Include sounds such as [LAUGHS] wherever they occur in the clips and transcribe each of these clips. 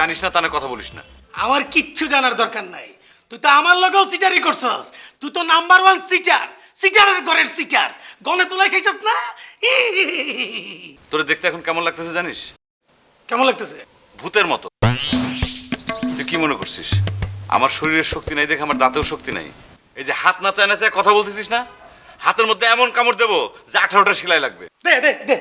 জানিস না তা নিয়ে কথা বলিস না। আমার কিচ্ছু জানার দরকার নাই। তুই তো আমার লগেও সিটারি করছস। তুই তো নাম্বার ওয়ান সিটার সিটারের ঘরের সিটার গনে তোলাই খাইছস না? তোরে দেখতে এখন কেমন লাগতেছে জানিস? কেমন লাগতেছে? ভূতের মতো। তুই কি মনে করছিস? আমার শরীরের শক্তি নাই দেখে আমার দাঁতেও শক্তি নাই। এই যে হাত নাচায় নাচায় কথা বলতেছিস না? হাতের মধ্যে এমন কামড় দেবো যে আঠারোটা সেলাই লাগবে। দে দে দে।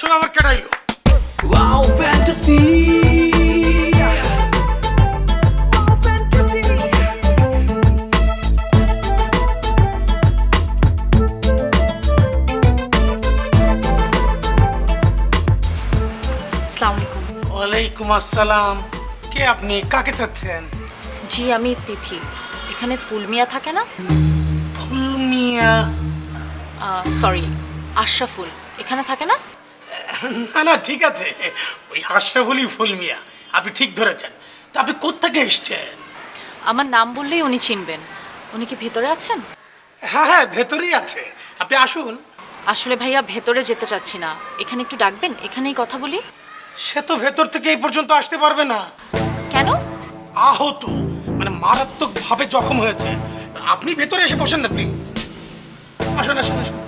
শোনো আমার কেটাইলো Wow, fantasy. Wow, fantasy. আসসালামু আলাইকুম। ওয়ালাইকুম আসসালাম। কে আপনি? কাকে চাচ্ছেন? জি আমি তিথি। এখানে ফুলমিয়া থাকে না? ফুলমিয়া। সরি আশরাফুল। এখানে থাকে না? না না ঠিক আছে। ওই আশরাফুলি ফুলমিয়া আপনি ঠিক ধরেছেন। তা আপনি কোত্থেকে এসছেন? আমার নাম বললেই উনি চিনবেন। উনি কি ভেতরে আছেন? হ্যাঁ হ্যাঁ ভেতরেই আছে। আপনি আসুন। আসলে ভাইয়া ভেতরে যেতে চাচ্ছি না। এখানে একটু ডাকবেন এখানেই কথা বলি। সে তো ভেতর থেকে এই পর্যন্ত আসতে পারবে না। কেন? আহত মানে মারাত্মক ভাবে জখম হয়েছে। আপনি ভেতরে এসে বসেন না প্লিজ। আসুন আসুন আসুন।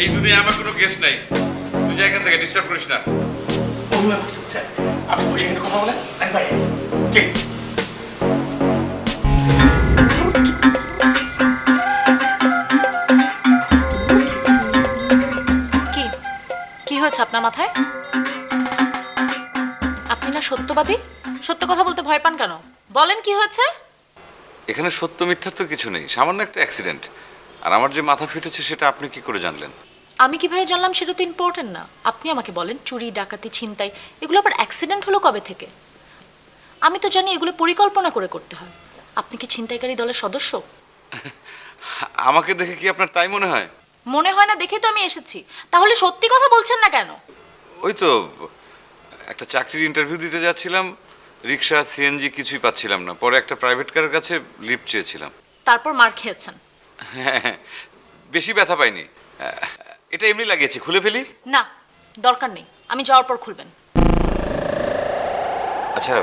এই দুনিয়ায় আমার কোনো গেস্ট নাই। তুই যা এখান থেকে ডিস্টার্ব করিস না। আপনি বসে এখানে কথা বলেন আমি বাইরে। প্লিজ কি? কি হয়েছে আপনার মাথায়? আপনি না সত্যবাদী? সত্য কথা বলতে ভয় পান কেন? বলেন কি হয়েছে? এখানে সত্য মিথ্যার তো কিছু নেই সামান্য একটা অ্যাক্সিডেন্ট আর আমার যে মাথা ফেটেছে সেটা আপনি কি করে জানলেন? আমি কীভাবে জানলাম সেটা তো ইম্পর্টেন্ট না। আপনি আমাকে বলেন চুরি ডাকাতি ছিনতাই এগুলো আবার অ্যাক্সিডেন্ট হলো কবে থেকে? আমি তো জানি এগুলো পরিকল্পনা করে করতে হয়। আপনি কি ছিনতাইকারী দলের সদস্য? [LAUGHS] আমাকে দেখে কি আপনার তাই মনে হয়? মনে হয় না দেখেই তো আমি এসেছি। তাহলে সত্যি কথা বলছেন না কেন? ওই তো একটা চাকরির ইন্টারভিউ দিতে যাচ্ছিলাম রিক্সা সিএনজি কিছুই পাচ্ছিলাম না। পরে একটা প্রাইভেট কারের কাছে লিফট চেয়েছিলাম। তারপর মার খেয়েছেন। হ্যাঁ বেশি ব্যথা পাইনি। এটা এমনি লাগিয়েছি খুলে ফেলি? না দরকার নেই আমি যাওয়ার পর খুলবেন। আচ্ছা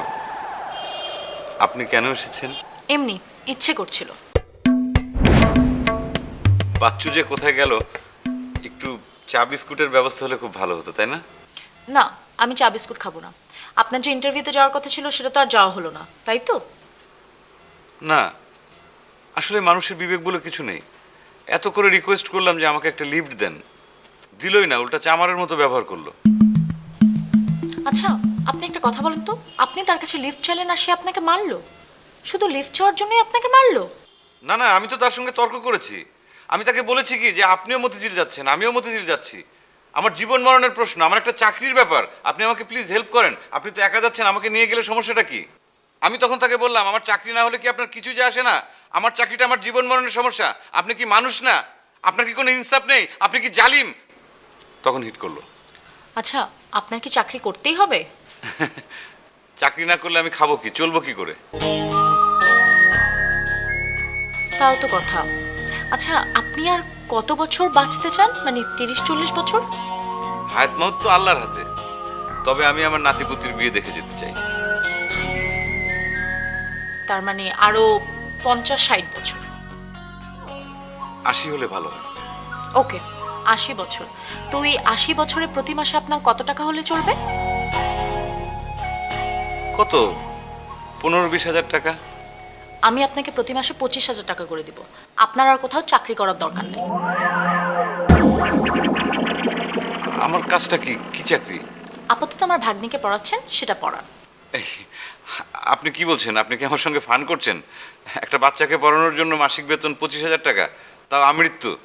আপনি কেন এসেছেন? এমনি ইচ্ছে করছিল। বাচ্চু যে কোথায় গেল একটু চা বিস্কুটের ব্যবস্থা হলে খুব ভালো হতো তাই না? না আমি চা বিস্কুট খাব না। আপনার যে ইন্টারভিউতে যাওয়ার কথা ছিল সেটা তো আর যাওয়া হলো না তাই তো? না আসলে মানুষের বিবেক বলে কিছু নেই। এত করে রিকোয়েস্ট করলাম যে আমাকে একটা লিফট দেন। দিলই না উল্টা চামারের মতো ব্যবহার করল। আচ্ছা আপনি একটা কথা বলেন তো। আপনি তার কাছে লিফট চাইলেন আর সে আপনাকে মারলো। শুধু লিফট চাওয়ার জন্যই আপনাকে মারলো? না না আমি তো তার সঙ্গে তর্ক করেছি। আমি তাকে বলেছি কি যে আপনিও মতিঝিল যাচ্ছেন আমিও মতিঝিল যাচ্ছি। আমার জীবন মরণের প্রশ্ন আমার একটা চাকরির ব্যাপার। আপনি আমাকে প্লিজ হেল্প করেন। আপনি তো একা যাচ্ছেন আমাকে নিয়ে গেলে সমস্যাটা কি? আমি তখন তাকে বললাম আমার চাকরি না হলে কি আপনার কিছু যায় আসে না? আমার চাকরিটা আমার জীবন মরণের সমস্যা। আপনি কি মানুষ না? আপনার কি কোনো ইনসাফ নেই? আপনি কি জালিম? তখন হিট করল। আচ্ছা আপনার কি চাকরি করতেই হবে? [LAUGHS] চাকরি না করলে আমি খাব কি? চলবো কি করে? তাও তো কথা। আচ্ছা আপনি আর কত বছর বাঁচতে চান? মানে তিরিশ চল্লিশ বছর? হায়াত মহৎ তো আল্লাহর হাতে। তবে আমি আমার নাতিপুতির বিয়ে দেখে যেতে চাই। তার মানে আরও পঞ্চাশ ষাট বছর। আশি হলে ভালো হয়। ওকে। আশি বছর। তো এই আশি বছরে প্রতি মাসে আপনার কত টাকা হলে চলবে? কত? পনেরো বিশ হাজার টাকা। আমি আপনাকে প্রতি মাসে পঁচিশ হাজার টাকা করে দিব। আপনার আর কোথাও চাকরি করার দরকার নেই। আমার কাজটা কি? কি চাকরি? আপাতত আমার ভাগ্নিকে পড়াচ্ছেন সেটা পড়ান। এই, আপনি কি বলছেন? আপনি কি আমার সঙ্গে ফান করছেন? একটা বাচ্চাকে পড়ানোর জন্য মাসিক বেতন পঁচিশ হাজার টাকা তাও আমৃত্যু।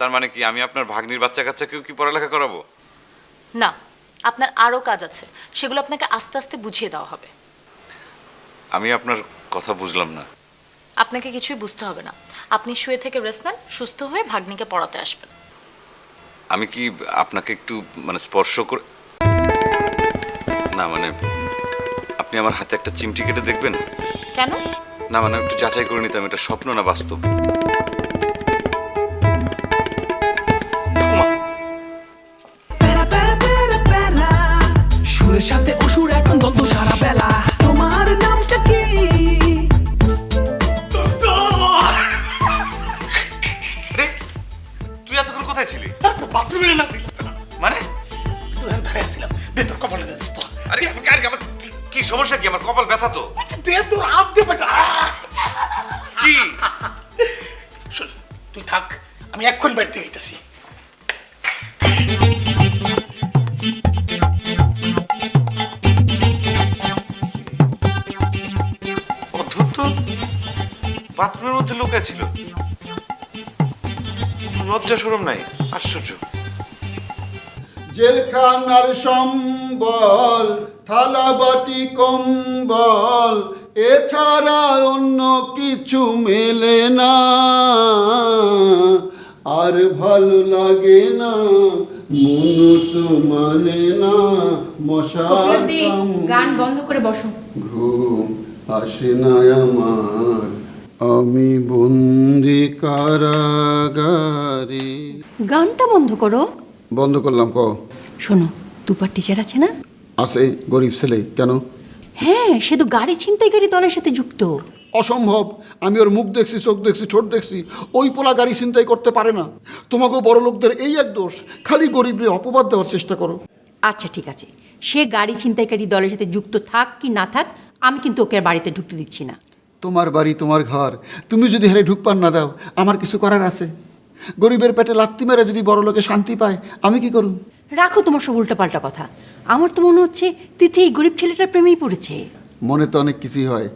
তার মানে কি আমি আপনার ভাগ্নির বাচ্চা কাচ্চাকেও কি পড়ালেখা করাবো? না আপনার আরও কাজ আছে সেগুলো আপনাকে আস্তে আস্তে বুঝিয়ে দেওয়া হবে। আমি আপনার কথা বুঝলাম না। আপনাকে কিছুই বুঝতে হবে না। আপনি শুয়ে থেকে রেস্ট নেন সুস্থ হয়ে ভাগ্নিকে পড়াতে আসবেন। আমি কি আপনাকে একটু মানে স্পর্শ করে না মানে আপনি আমার হাতে একটা চিমটি কেটে দেখবেন? কেন? না মানে একটু যাচাই করে নিতাম এটা স্বপ্ন না বাস্তব? বাথরুমের মধ্যে লুকা ছিল লজ্জা সরম নাই আশ্চর্য। জেলখানার সম্বল থালাবাটি কম্বল এছাড়া অন্য কিছু মেলে না। আর ভালো লাগে না মন তো মানে না মশার গান বন্ধ করে বসো। ঘুম আসে না আমার। আমি বন্দি কারাগারে। গানটা বন্ধ করো। বন্ধ করলাম ক শোনো দুপার টিচার আছে না? আছে গরিব ছেলে কেন? হ্যাঁ সে তো গাড়ি ছিনতাইকারী দলের সাথে যুক্ত। অসম্ভব আমি ওর মুখ দেখছি চোখ দেখছি ঠোঁট দেখছি ওই পোলা গাড়ি চিন্তাই করতে পারে না। তোমাকে বড় লোকদের এই এক দোষ খালি গরিবরে অপবাদ দেওয়ার চেষ্টা করো। আচ্ছা ঠিক আছে। সে গাড়ি ছিনতাইকারী দলের সাথে যুক্ত থাক কি না থাক আমি কিন্তু ওকে বাড়িতে ঢুকতে দিচ্ছি না। তোমার বাড়ি তোমার ঘর। তুমি যদি হারে ঢুকপান না দাও আমার কিছু করার আছে। গরিবের পেটে লাত্তি মেরে যদি বড় লোকে শান্তি পায় আমি কি করুন রাখো তোমার সব উল্টাপাল্টা কথা। আমার তো মনে হচ্ছে তিথি এই গরিব ছেলেটার প্রেমেই পড়েছে। মনে তো অনেক কিছুই হয়।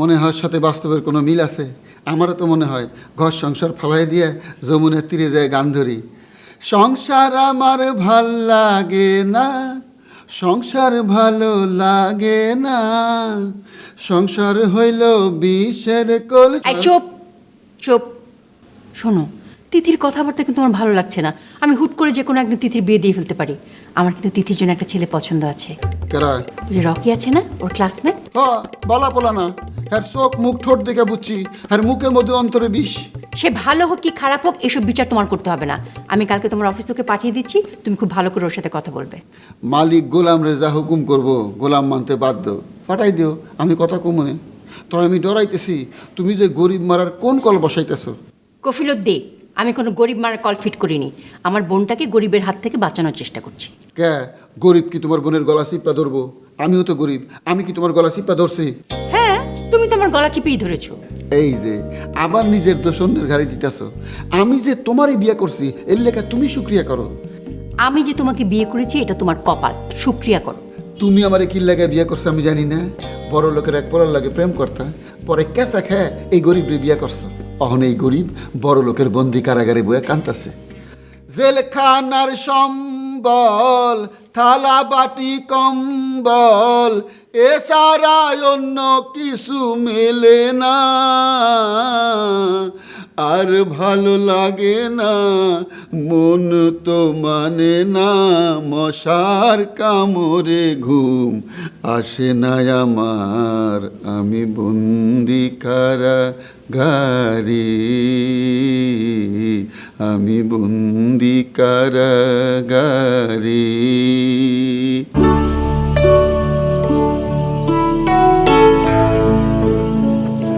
মনে হয় সাথে বাস্তবের কোনো মিল আছে। আমারও তো মনে হয় ঘর সংসার ফালাই দিয়ে যমুনের তীরে যায় গান ধরি সংসার আমার ভালো লাগে না। সংসার ভালো লাগে না। সংসার হইল বিষের কল চুপ চুপ। শোনো তিথির কথাবার্তা কিন্তু আমার ভালো লাগছে না। আমি হুট করে যে কোনো একদিন তিথির বিয়ে দিয়ে ফেলতে পারি। আমার কিন্তু তিথির জন্য একটা ছেলে পছন্দ আছে। কেরা? যে রকি আছে না ওর ক্লাসমেট হ বলা পোলা না। হ্যার চোখ মুখ ঠোঁট দেখে বুঝছি। হ্যার মুখে মধ্যে অন্তরে বিষ। সে ভালো হোক কি খারাপ হোক এসব বিচার তোমার করতে হবে না। আমি কালকে তোমার অফিস তোকে পাঠিয়ে দিচ্ছি তুমি খুব ভালো করে ওর সাথে কথা বলবে। মালিক গোলাম রেজা হুকুম করব গোলাম মানতে বাধ্য। পাঠাই দিও আমি কথা কমনে তো আমি ডরাইতেছি তুমি যে গরিব মারার কোন কল বসাইতেছ? কফিলত দে আমি কোনো গরিব মারার কল ফিট করিনি। আমার বোনটাকে গরিবের হাত থেকে বাঁচানোর চেষ্টা করছি। কে? গরিব কি তোমার বোনের গলা চিপা ধরবো? আমিও তো গরিব আমি কি তোমার গলা চিপা ধরছি? হ্যাঁ তুমি তোমার গলা চিপেই ধরেছো। এই যে আবার নিজের দোষ অন্যের ঘাড়ি দিতেছো। আমি যে তোমারই বিয়ে করছি এর লেখা তুমি সুক্রিয়া করো। আমি যে তোমাকে বিয়ে করেছি এটা তোমার কপাল। শুক্রিয়া করো। তুমি আমার কি লাগায় বিয়ে করছ আমি জানি না। বড় লোকের এক পড়ার লাগে প্রেম করতা পরে কেঁচা খেয়ে এই গরিব বিয়ে করছ। অহন এই গরিব বড় লোকের বন্দি কারাগারে বয়ে কান্তাছে জেলখানার সম্বল থালা বাটি কম্বল এছাড়া অন্য কিছু মেলে না। আর ভালো লাগে না, মন তো মানে না, মশার কামড়ে ঘুম আসে না আমার। আমি বন্দি কারা গারি আমি বন্দি কারাগারি।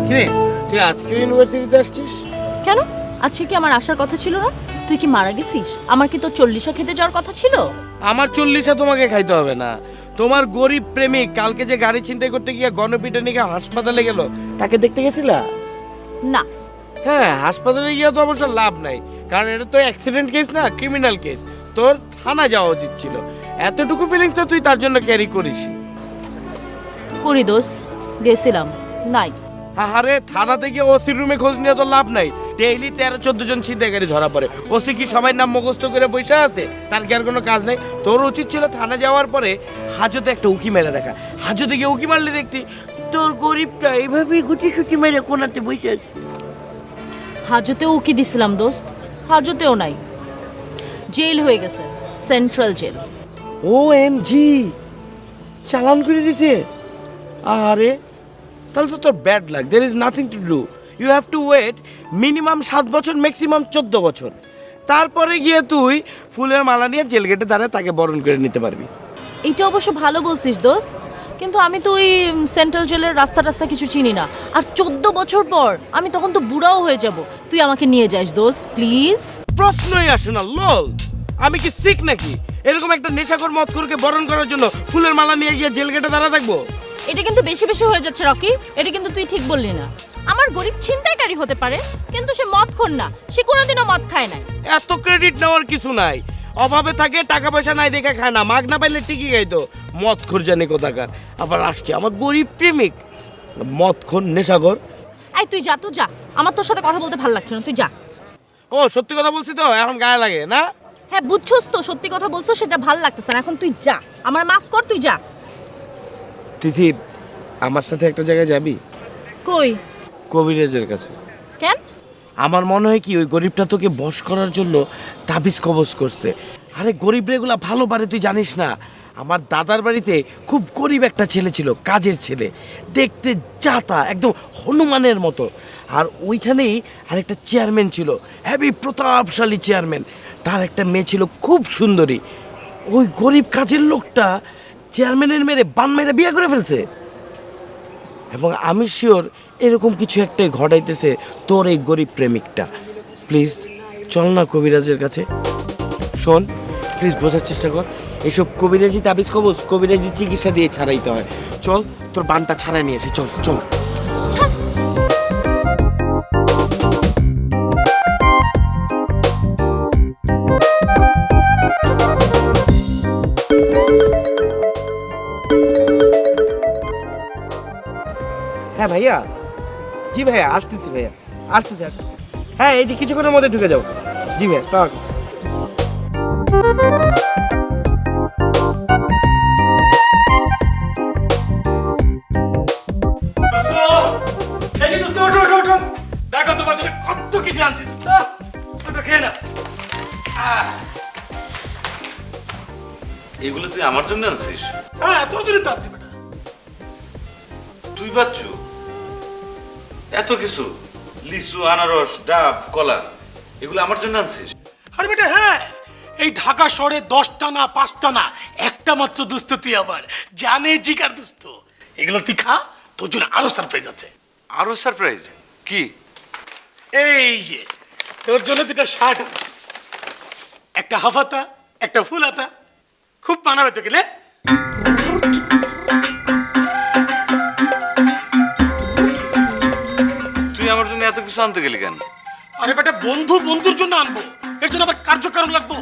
কিরে তুই আজকে ইউনিভার্সিটিতে আসছিস? কেন? আজকে কি আমার আসার কথা ছিল না? তুই কি মারা গেছিস? আমার কি তোর চল্লিশা খেতে যাওয়ার কথা ছিল? আমার চল্লিশে তোমাকে খাইতে হবে না। তোমার গরিব প্রেমিক কালকে যে গাড়ি ছিনতাই করতে গিয়ে গণপিটে নিয়ে হাসপাতালে গেল তাকে দেখতে গেছিলা? না। হ্যাঁ হাসপাতালে গিয়ে তো অবশ্য লাভ নাই কারণ এটা তো অ্যাক্সিডেন্ট কেস না ক্রিমিনাল কেস তোর থানা যাওয়া উচিত ছিল। এতটুকু ফিলিংসটা তুই তার জন্য ক্যারি করিস করি দোষ গেছিলাম নাই। আরে থানাতে গিয়ে ওসির রুমে খোঁজ নিয়ে তো লাভ নাই। ডেইলি তেরো চোদ্দ জন ছিনতাইকারী ধরা পড়ে। ওসি কি সবাই নাম মুখস্থ করে বসে আছে? তার কি আর কোনো কাজ নাই? তোর উচিত ছিল থানা যাওয়ার পরে হাজতে একটা উকি মেরে দেখা। হাজতে গিয়ে উকি মারলে দেখতি? তোর গরিবটা এইভাবেই গুটি সুটি মেরে কোনাতে বসে আছে। হাজতেও উকি দিছিলাম দোস্ত। হাজতেও নাই। জেল হয়ে গেছে সেন্ট্রাল জেল। ও এম জি চালান করে দিছে? আরে তাহলে তো তোর bad luck there is nothing to do you have to wait minimum সাত বছর ম্যাক্সিমাম চোদ্দ বছর। তারপরে গিয়ে তুই ফুলের মালা নিয়ে জেল গেটে দাঁড়ায় তাকে বরণ করে নিতে পারবি। এইটা অবশ্য ভালো বলছিস দোস্ত। কিন্তু আমি তো ওই সেন্ট্রাল জেলের রাস্তা রাস্তা কিছু চিনি না। আর চোদ্দ বছর পর আমি তখন তো বুড়াও হয়ে যাব। তুই আমাকে নিয়ে যাস দোস্ত প্লিজ। প্রশ্নই আসে না লল। আমি কি শিখ নাকি? এরকম একটা নেশাকর মতকুরকে বরণ করার জন্য ফুলের মালা নিয়ে গিয়ে জেল গেটে দাঁড়া থাকব? এটা কিন্তু বেশি বেশি হয়ে যাচ্ছে রকি। এটা কিন্তু তুই ঠিক বললি না। আমার গরিব ছিনতাইকারী হতে পারে কিন্তু সে মদ খোর না। সে কোনোদিনও মদ খায় না এত ক্রেডিট নেওয়ার কিছু নাই। অভাবে থাকে টাকা পয়সা নাই দেখে খায় না। মাগ না পাইলে ঠিকই গাইতো মদ খোর জানি কোথাকার? আবার আসছে আমার গরিব প্রেমিক। মদ খোর নেশাগর এই তুই যা তো যা। আমার তোর সাথে কথা বলতে ভালো লাগছে না তুই যা। ও সত্যি কথা বলছি তো? এখন গায়ে লাগে না? হ্যাঁ বুঝছস তো সত্যি কথা বলছো সেটা ভালো লাগতেছে না। এখন তুই যা। আমার মাফ কর তুই যা। তিথি আমার সাথে একটা জায়গায় যাবি? কই? কবিরাজের কাছে। কেন? আমার মনে হয় কি, ওই গরিবটা তোকে বশ করার জন্য তাবিজ কবজ করছে। আরে গরিব রেগুলা ভালো পারে, তুই জানিস না। আমার দাদার বাড়িতে খুব গরিব একটা ছেলে ছিল, কাজের ছেলে। দেখতে জাতা একদম হনুমানের মতো। আর ওইখানেই আরেকটা চেয়ারম্যান ছিল হ্যাভি প্রতাপশালী চেয়ারম্যান। তার একটা মেয়ে ছিল, খুব সুন্দরী। ওই গরিব কাজের লোকটা চেয়ারম্যানের মেরে বান মেরে বিয়ে করে ফেলছে। এবং আমি শিওর এরকম কিছু একটাই ঘটাইতেছে তোর এই গরিব প্রেমিকটা। প্লিজ চল না কবিরাজের কাছে। শোন প্লিজ বোঝার চেষ্টা কর। এসব কবিরাজি তাবিজ কবজ, কবিরাজি চিকিৎসা দিয়ে ছাড়াইতে হয়। চল, তোর বানটা ছাড়াই নিয়ে এসে চল চল। ভাইয়া? জি ভাইয়া আসতেছি ভাইয়া। আসতেছি আসতেছি। হ্যাঁ এই যে কিছুক্ষণের মধ্যে ঢুকে যাও জি ভাইয়া সালাম। দেখো তোমার জন্য কত কিছু আনছি খেয়ে নাও। এগুলো তুই আমার জন্য আনছিস? হ্যাঁ তোর জন্য তো আনছি বেটা। তুই বাচ্চু এত কিছু লিচু আনারস ডাব কলা এগুলো আমার জন্য আনছিস? আরে বেটা হ্যাঁ এই ঢাকা শহরে দশটা না পাঁচটা না একটা মাত্র দুস্থ তুই আবার জানে জিকার দুস্থ। এগুলো তুই খা তোর জন্য আরও সারপ্রাইজ আছে। আরও সারপ্রাইজ কি? এই যে তোর জন্য দুটা শার্ট আছে একটা হাফাতা একটা ফুল হাতা। খুব মানাবে তো কিছু আনতে গেলি কেন? আরে বেটা বন্ধু বন্ধুর জন্য আনব। এর জন্য আবার কার্যকারণ লাগবো।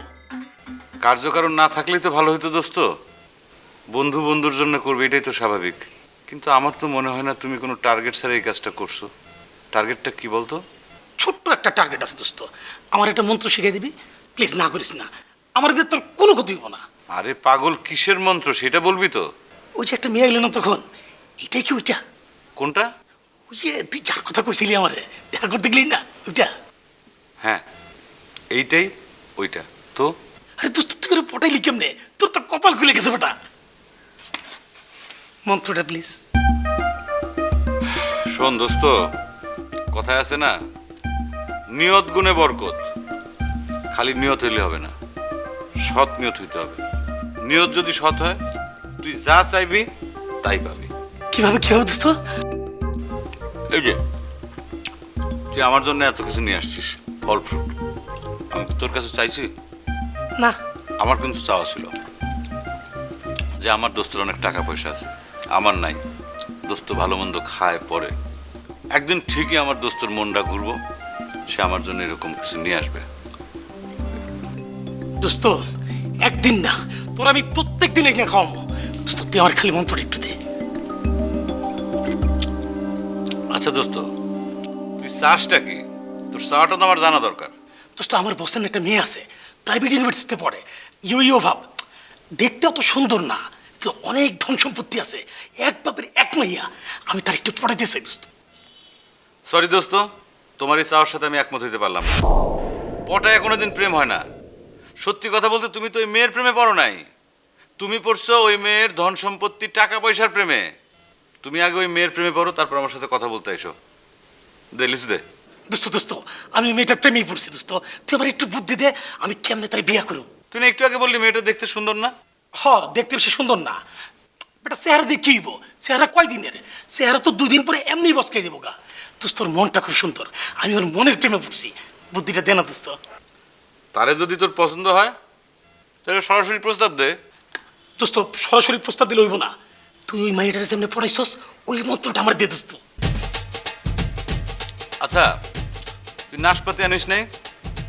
কার্যকারণ না থাকলেই তো ভালো হতো দোস্ত। বন্ধু বন্ধুর জন্য করবে এটাই তো স্বাভাবিক। কিন্তু আমার তো মনে হয় না তুমি কোনো টার্গেট ছাড়া এই কাজটা করছ। টার্গেটটা কি বলতো? ছোট্ট একটা টার্গেট আছে দোস্ত। আমার একটা মন্ত্র শিখিয়ে দিবি? প্লিজ না করিস না। আমার এদের তোর কোনো ক্ষতি হব না। আরে পাগল কিসের মন্ত্র? সেটা বলবি তো? ওই যে একটা মেয়ে এলো না তখন? এটাই কি ওইটা? কোনটা? ওই যে তুই যার কথা কইছিলি আমারে দেখা করতে গেলি না? ওইটা? হ্যাঁ এইটাই ওইটা। তো? আরে দোস্ত তুই করে পটাইলি কেমনে? তোর তো কপাল খুলে গেছে বেটা মন্ত্রটা প্লিজ শোন দোস্ত কথায় আছে না নিয়ত গুণে বরকত। খালি নিয়ত হইলে হবে না সৎ নিয়ত হইতে হবে। নিয়ত যদি সৎ হয় তুই যা চাইবি তাই পাবি। কীভাবে কীভাবে দোস্ত? এই যে তুই আমার জন্য এত কিছু নিয়ে আসছিস ফল ফ্রুট। আমি তোর কাছে চাইছি? না। আমার কিন্তু চাওয়া ছিল যে আমার দোস্তের অনেক টাকা পয়সা আছে। আমার নাই। দোস্ত ভালো মন্দ খায় পরে একদিন ঠিকই আমার দোস্তর মনটা ঘুরবো সে আমার জন্য এরকম কিছু নিয়ে আসবে। দোস্ত একদিন না তোর আমি প্রত্যেক দিন এখানে খাওয়াবো। দোস্ত তুই আমার খালি মন্ত্রটা একটু দে। আচ্ছা দোস্ত তুই চাষটা কি? তোর চাটা তো আমার জানা দরকার। দোস্ত আমার বসেন একটা মেয়ে আছে প্রাইভেট ইউনিভার্সিটিতে পড়ে ইউ ইউ ভাব। দেখতে অত সুন্দর না তো অনেক ধন সম্পত্তি আছে এক বাপের এক মাইয়া। আমি তার একটু পড়াইতে চাই দোস্ত। সরি দোস্ত তোমার এই চাওয়ার সাথে আমি একমত হইতে পারলাম না। পটায় কোনোদিন প্রেম হয় না। সত্যি কথা বলতে তুমি তো ওই মেয়ের প্রেমে পড়ো নাই। তুমি পড়ছো ওই মেয়ের ধন সম্পত্তি টাকা পয়সার প্রেমে। তুমি আগে ওই মেয়ের প্রেমে পড়ো তারপর আমার সাথে কথা বলতে এসো দে লিসু দে। দোস্ত দোস্ত আমি মেয়েটার প্রেমেই পড়ছি দোস্ত। তুই আবার একটু বুদ্ধি দে আমি কেমনে তাই বিয়া করুম? তুই না একটু আগে বললি মেয়েটা দেখতে সুন্দর না? হ দেখতে বেশি সুন্দর না। বেটা চেহারা দিয়ে কি হইব? চেহারা কয় দিনের? চেহারা তো দুদিন পরে এমনি বসকে দেবো গা। দোস্ত তোর মনটা খুব সুন্দর। আমি ওর মনের প্রেমে পড়ছি। বুদ্ধিটা দে না দোস্ত। তারে যদি তোর পছন্দ হয় তাহলে সরাসরি প্রস্তাব দে। দোস্ত সরাসরি প্রস্তাব দিলে হইব না। তুই ওই মাইটার সামনে পড়াইছস ওই মন্ত্রটা আমার দিয়ে দোস্ত আচ্ছা তুই নাশপাতি আনিস নাই?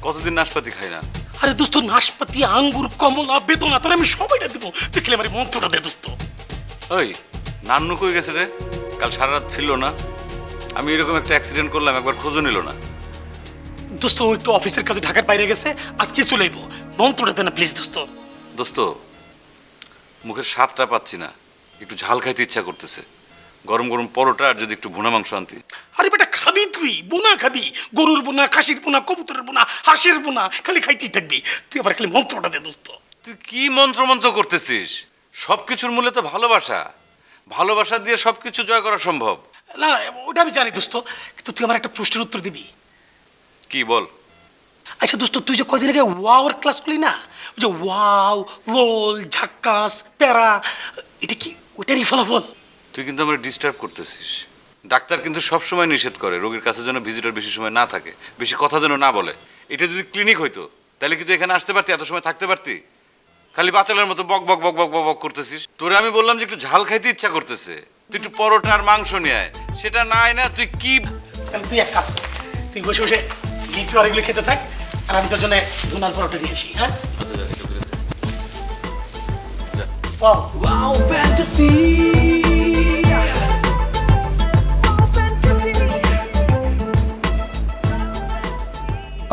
কতদিন নাশপাতি খাই না? আরে দোস্ত নাশপাতি আঙ্গুর কমলা বেদনা তোর আমি সবাইটা দেবো। তুই খেলে আমার মন্ত্রটা দে দোস্ত। ওই নান্নু কই গেছে রে? কাল সারা রাত ফিরলো না। আমি এরকম একটা অ্যাক্সিডেন্ট করলাম একবার খোঁজও নিল না। দোস্ত ও একটু অফিসের কাছে ঢাকার বাইরে গেছে আজকে চলে আইবো। মন্ত্রটা দে না প্লিজ দোস্ত। দোস্ত মুখের স্বাদটা পাচ্ছি না। একটু ঝাল খাইতে ইচ্ছা করতেছে। গরম গরম পরোটা আর যদি একটু ভুনা মাংস আনতি। আরে বেটা খাবি তুই? বোনা খাবি? গরুর বোনা খাসির বোনা কবুতরের বোনা হাঁসের বোনা খালি খাইতেই থাকবি। তুই আবার খালি মন্ত্রটা দে দোস্ত। তুই কি মন্ত্র মন্ত্র করতেছিস? সব কিছুর মূলে তো ভালোবাসা। ভালোবাসা দিয়ে সব কিছু জয় করা সম্ভব। না ওটা আমি জানি দোস্ত কিন্তু তুই আমার একটা প্রশ্নের উত্তর দিবি। কি বল? আচ্ছা দোস্ত তুই যে কয়দিন আগে ওয়াওর ক্লাস করলি না? ওই যে ওয়াও লোল ঝাক্কাস প্যারা এটা কি ওটারই ফলাফল। তুই কিন্তু আমার ডিস্টার্ব করতেছিস। ডাক্তার কিন্তু সব সময় নিষেধ করে রোগীর কাছে যেন ভিজিটর বেশি সময় না থাকে বেশি কথা যেন না বলে। এটা যদি ক্লিনিক হইতো তাহলে কি তুই এখানে আসতে পারতি এত সময় থাকতে পারতি? খালি বাচালের মতো বক বক বক বক বক বক করতেছিস। তোরে আমি বললাম যে একটু ঝাল খাইতে ইচ্ছা করতেছে। তুই একটু পরোটা আর মাংস নিয়ে আয়। সেটা না আয় না তুই কি তাহলে তুই এক কাজ কর। তুই বসে বসে লিচু আর এগুলো খেতে থাক আর আমি তোর জন্য গুনার পরোটা দিয়ে আসি হ্যাঁ? Wow. Wow, fantasy.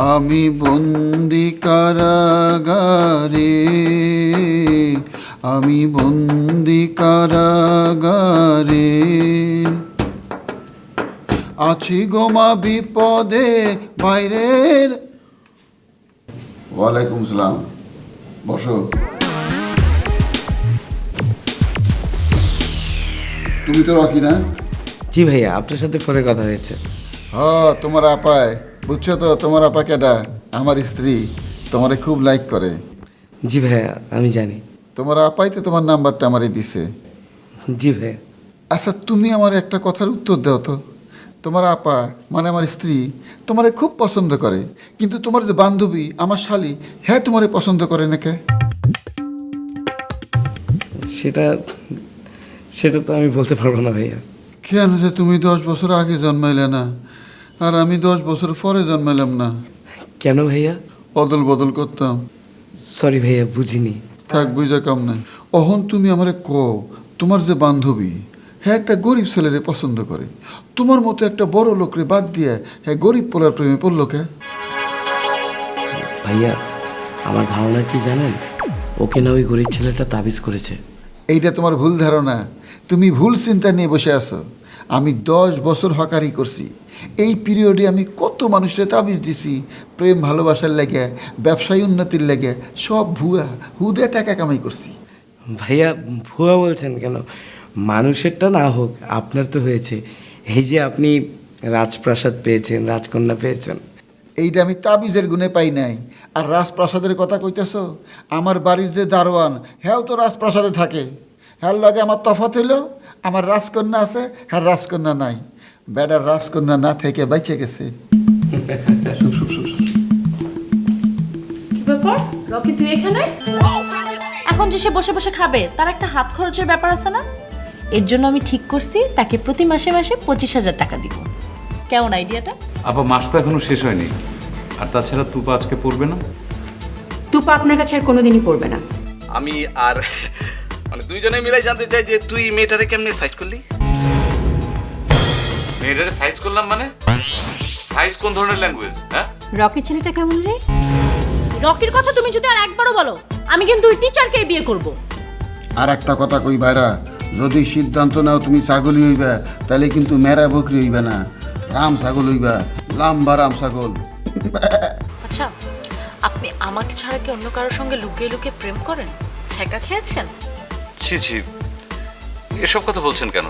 আমি বন্দি কারাগারে আমি বন্দি কারাগারে আছি গোমা বিপদে বাইরের ওয়ালাইকুম সালাম বসো তুমি তো রকি না? জি ভাইয়া আপনার সাথে পরে কথা হয়েছে। হ তোমার আপায়। বুঝছ তো তোমার আপা কেডা? আমার স্ত্রী। তোমারে খুব লাইক করে। জি ভাইয়া আমি জানি। তোমার আপাই তো তোমার নাম্বারটা আমারই দিছে। জি ভাইয়া। আচ্ছা তুমি আমার একটা কথার উত্তর দাও তো। তোমার আপা মানে আমার স্ত্রী তোমারে খুব পছন্দ করে। কিন্তু তোমার যে বান্ধবী আমার শালী হ্যাঁ তোমারে পছন্দ করে না কে সেটা সেটা তো আমি বলতে পারব না ভাইয়া। কেন যে তুমি দশ বছর আগে জন্মাইলে না আর আমি দশ বছর পরে জন্মাইলাম না। কেন ভাইয়া? অদল বদল করতাম। সরি ভাইয়া বুঝিনি। থাক বুঝা কাম নাই। অহন তুমি আমারে কও তোমার যে বান্ধবী হ্যাঁ একটা গরিব ছেলেরে পছন্দ করে। তোমার মতো একটা বড় লোকরে বাদ দিয়ে হ্যাঁ গরিব পোলার প্রেমে পড়ল কে? ভাইয়া আমার ধারণা কি জানেন? ওকে না ওই গরিব ছেলেটা তাবিজ করেছে। এইটা তোমার ভুল ধারণা। তুমি ভুল চিন্তা নিয়ে বসে আছো। আমি দশ বছর হকারি করছি। এই পিরিয়ডে আমি কত মানুষের তাবিজ দিছি। প্রেম ভালোবাসার লেগে ব্যবসায়ী উন্নতির লেগে সব ভুয়া হুদে টাকা কামাই করছি। ভাইয়া ভুয়া বলছেন কেন? মানুষেরটা না হোক আপনার তো হয়েছে। এই যে আপনি রাজপ্রাসাদ পেয়েছেন রাজকন্যা পেয়েছেন। এইটা আমি তাবিজের গুণে পাই নাই। আর রাজপ্রাসাদের কথা কইতেছ? আমার বাড়ির যে দারোয়ান হ্যাঁ তো রাজপ্রাসাদে থাকে। হ্যার লগে আমার তফাত হইল আমার রাজকন্যা আছে হ্যাঁ রাজকন্যা নাই। বেটার রাজকন্যা না থেকে বাইচে গেছে। কি ব্যাপার? রকি তুই এখানে? এখন যে সে বসে বসে খাবে তার একটা হাত খরচের ব্যাপার আছে না? এর জন্য আমি ঠিক করছি তাকে প্রতি মাসে মাসে পঁচিশ হাজার টাকা দিব। কেমন আইডিয়াটা আপা মাস তো এখনও শেষ হয়নি। আর তাছাড়া তুপা আজকে পড়বে না? তুপা আপনার কাছে আর কোনোদিনই পড়বে না। আমি আর মানে দুইজনে মিলাই জানতে চাই যে তুই মেয়েটারে কেমনে সাইজ করলি? মেয়েটারে সাইজ করলাম মানে? সাইজ কোন ধরনের ল্যাঙ্গুয়েজ হ্যাঁ? রকি ছেলেটা কেমন রে? রকির কথা তুমি যদি আর একবারও বলো আমি কিন্তু ওই টিচারকেই বিয়ে করব। আর একটা কথা কই বাইরা যদি সিদ্ধান্ত নাও তুমি ছাগলই হইবা তাহলে কিন্তু মেরা বকরি হইবা না। রাম ছাগল হইবা লাম্বা রাম ছাগল। আচ্ছা আপনি আমাকে ছাড়া কি অন্য কারোর সঙ্গে লুকিয়ে লুকিয়ে প্রেম করেন? ছেঁকা খেয়েছেন? ছি ছি। এসব কথা বলছেন কেন?